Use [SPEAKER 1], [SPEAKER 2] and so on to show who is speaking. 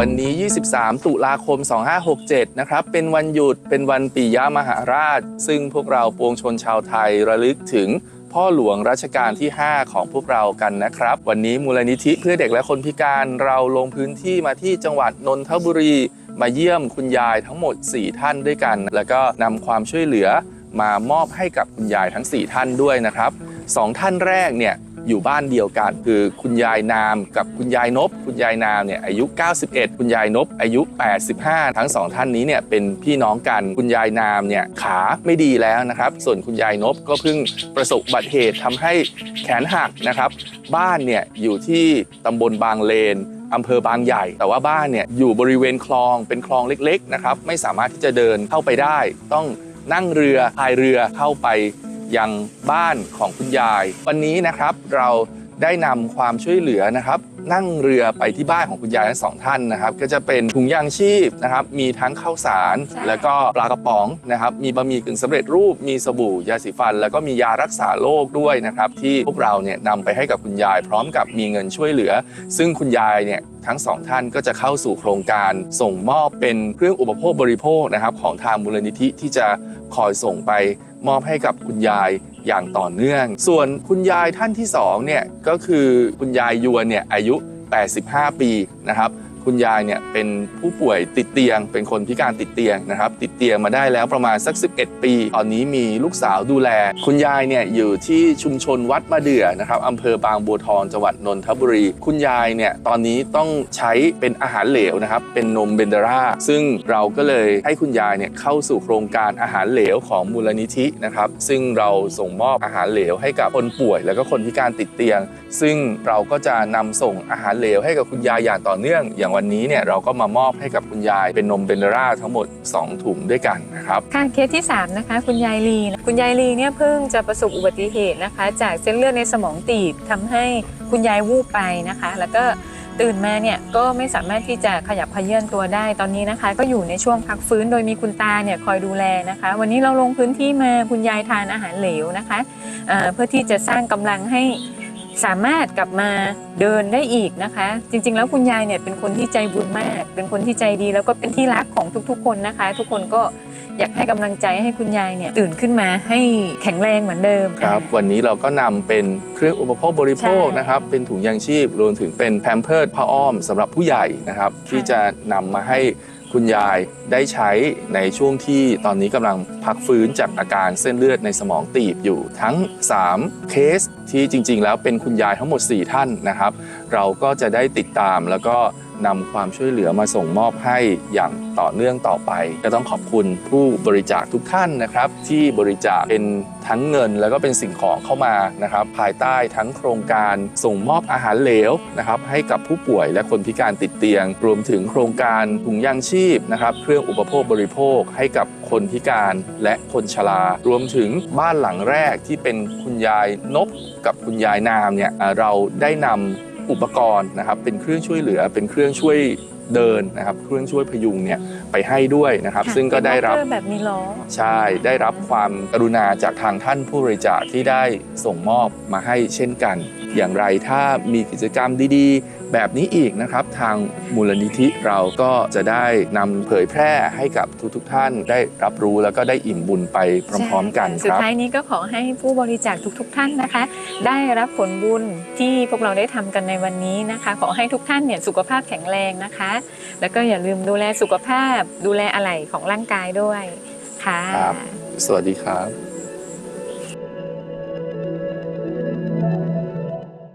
[SPEAKER 1] วันนี้ 23 ตุลาคม 2567 นะครับ เป็นวันหยุด เป็นวันปิยมหาราช ซึ่งพวกเราปวงชนชาวไทยระลึกถึงพ่อหลวงรัชกาลที่ 5 ของพวกเรากันนะครับ วันนี้มูลนิธิเพื่อเด็กและคนพิการเราลงพื้นที่มาที่จังหวัดนนทบุรี มาเยี่ยมคุณยายทั้งหมด 4 ท่านด้วยกัน แล้วก็นำความช่วยเหลือมามอบให้กับคุณยายทั้ง 4 ท่านด้วยนะครับสองท่านแรกเนี่ย อยู่บ้านเดียวกัน คือคุณยายนามกับคุณยายนบ คุณยายนามเนี่ยอายุ 91 คุณยายนบอายุ 85 ทั้งสองท่านนี้เนี่ยเป็นพี่น้องกันคุณยายนามเนี่ยขาไม่ดีแล้วนะครับ ส่วนคุณยายนบก็เพิ่งประสบอุบัติเหตุทำให้แขนหักนะครับ บ้านเนี่ยอยู่ที่ตำบลบางเลนอำเภอบางใหญ่ แต่ว่าบ้านเนี่ยอยู่บริเวณคลองเป็นคลองเล็กๆนะครับไม่สามารถที่จะเดินเข้าไปได้ ต้องนั่งเรือพายเรือเข้าไป ยังบ้านของคุณยาย วันนี้นะครับเราได้นำความช่วยเหลือนะครับ นั่งเรือไปที่บ้านของคุณยายทั้งสองท่านนะครับ ก็จะเป็นถุงยางชีพนะครับ มีทั้งข้าวสาร
[SPEAKER 2] ใช่
[SPEAKER 1] แล้วก็ปลากระป๋องนะครับ มีบะหมี่กึ่งสำเร็จรูป มีสบู่ยาสีฟัน แล้วก็มียารักษาโรคด้วยนะครับ ที่พวกเราเนี่ยนำไปให้กับคุณยาย พร้อมกับมีเงินช่วยเหลือ ซึ่งคุณยายเนี่ยทั้งสองท่านก็จะเข้าสู่โครงการส่งมอบเป็นเครื่องอุปโภคบริโภคนะครับ ของทางมูลนิธิที่จะคอยส่งไปมอบให้กับคุณยาย อย่างต่อเนื่อง ส่วนคุณยายท่านที่สองเนี่ยก็คือคุณยายยวนเนี่ยอายุ 85 ปีนะครับ คุณยายเนี่ยเป็นผู้ป่วยติดเตียง เป็นคนพิการติดเตียงนะครับ ติดเตียงมาได้แล้วประมาณสัก 11 ปี ตอนนี้มีลูกสาวดูแล คุณยายเนี่ยอยู่ที่ชุมชนวัดมะเดื่อนะครับอำเภอบางบัวทองจังหวัดนนทบุรี คุณยายเนี่ยตอนนี้ต้องใช้เป็นอาหารเหลวนะครับ เป็นนมเบนเดร่า ซึ่งเราก็เลยให้คุณยายเนี่ยเข้าสู่โครงการอาหารเหลวของมูลนิธินะครับ ซึ่งเราส่งมอบอาหารเหลวให้กับคนป่วย แล้วก็คนพิการติดเตียง ซึ่งเราก็จะนำส่งอาหารเหลวให้กับคุณยายอย่างต่อเนื่องอย่างวันนี้เนี่ยเราก็มามอบให้กับคุณยายเป็นนมเบนเดราทั้งหมด 2 ถุงด้วยกันนะครับ
[SPEAKER 2] ค่ะเคสที่ 3 นะคะ คุณยายลีนะคุณยายลีเนี่ยเพิ่งจะประสบอุบัติเหตุนะคะ จากเส้นเลือดในสมองตีบทำให้คุณยายวูบไปนะคะ แล้วก็ตื่นมาเนี่ยก็ไม่สามารถที่จะขยับเขยื่อนตัวได้ตอนนี้นะคะ ก็อยู่ในช่วงพักฟื้นโดยมีคุณตาเนี่ยคอยดูแลนะคะ วันนี้เราลงพื้นที่มาคุณยายทานอาหารเหลวนะคะเอ่อเพื่อที่จะสร้างกำลังให้ สามารถกลับมาเดินได้อีกนะคะ จริง ๆ แล้วคุณยายเนี่ยเป็นคนที่ใจบุญมาก เป็นคนที่ใจดีแล้วก็เป็นที่รักของทุกๆ คนนะคะ ทุกคนก็ อยากให้กำลังใจให้คุณยายเนี่ยตื่นขึ้นมาให้แข็งแรงเหมือนเดิม
[SPEAKER 1] ครับ วันนี้เราก็นำเป็นเครื่องอุปโภคบริโภค
[SPEAKER 2] ใช่
[SPEAKER 1] นะครับ เป็นถุงยางชีพรวมถึงเป็นแพมเพิร์ดผ้าอ้อมสำหรับผู้ใหญ่นะครับ ที่จะนำมาให้คุณยายได้ใช้ในช่วงที่ตอนนี้กำลังพักฟื้นจากอาการเส้นเลือดในสมองตีบอยู่ทั้ง 3 เคสที่จริงๆ แล้วเป็นคุณยายทั้งหมด 4 ท่านนะครับ เราก็จะได้ติดตามแล้วก็ นำความช่วยเหลือมาส่งมอบให้อย่างต่อเนื่องต่อไป ก็ต้องขอบคุณผู้บริจาคทุกท่านนะครับ ที่บริจาคเป็นทั้งเงินแล้วก็เป็นสิ่งของเข้ามานะครับ ภายใต้ทั้งโครงการส่งมอบอาหารเหลวนะครับ ให้กับผู้ป่วยและคนพิการติดเตียง รวมถึงโครงการถุงยางชีพนะครับ เครื่องอุปโภคบริโภคให้กับคนพิการและคนชรารวมถึงบ้านหลังแรกที่เป็นคุณยายนบกับคุณยายนามเนี่ยเราได้นำ อุปกรณ์นะครับเป็นเครื่องช่วยเหลือเป็นเครื่องช่วยเดินนะครับเครื่องช่วยพยุงเนี่ยไปให้ด้วยนะครับ
[SPEAKER 2] ค่ะ
[SPEAKER 1] ซึ่งก็ได้รับ
[SPEAKER 2] เป็นวอลเกอแบบมีล้อ
[SPEAKER 1] ใช่ได้รับความกรุณาจากทางท่านผู้บริจาคที่ได้ส่งมอบมาให้เช่นกัน อย่างไรถ้ามีกิจกรรมดีๆ แบบนี้อีกนะครับ ทางมูลนิธิเราก็จะได้นำเผยแพร่ให้กับทุกๆท่านได้รับรู้แล้วก็ได้อิ่มบุญไปพร้อมๆกัน
[SPEAKER 2] สุ
[SPEAKER 1] ค
[SPEAKER 2] ด
[SPEAKER 1] รับ
[SPEAKER 2] ท้ายนี้ก็ขอให้ผู้บริจาคทุก ๆ ท่านนะคะ ได้รับผลบุญที่พวกเราได้ทำกันในวันนี้นะคะ ขอให้ทุกท่านเนี่ยสุขภาพแข็งแรงนะคะ แล้วก็อย่าลืมดูแลสุขภาพดูแลอะไหล่ของร่างกายด้วยค่ะ
[SPEAKER 1] ครับสวัสดีครับ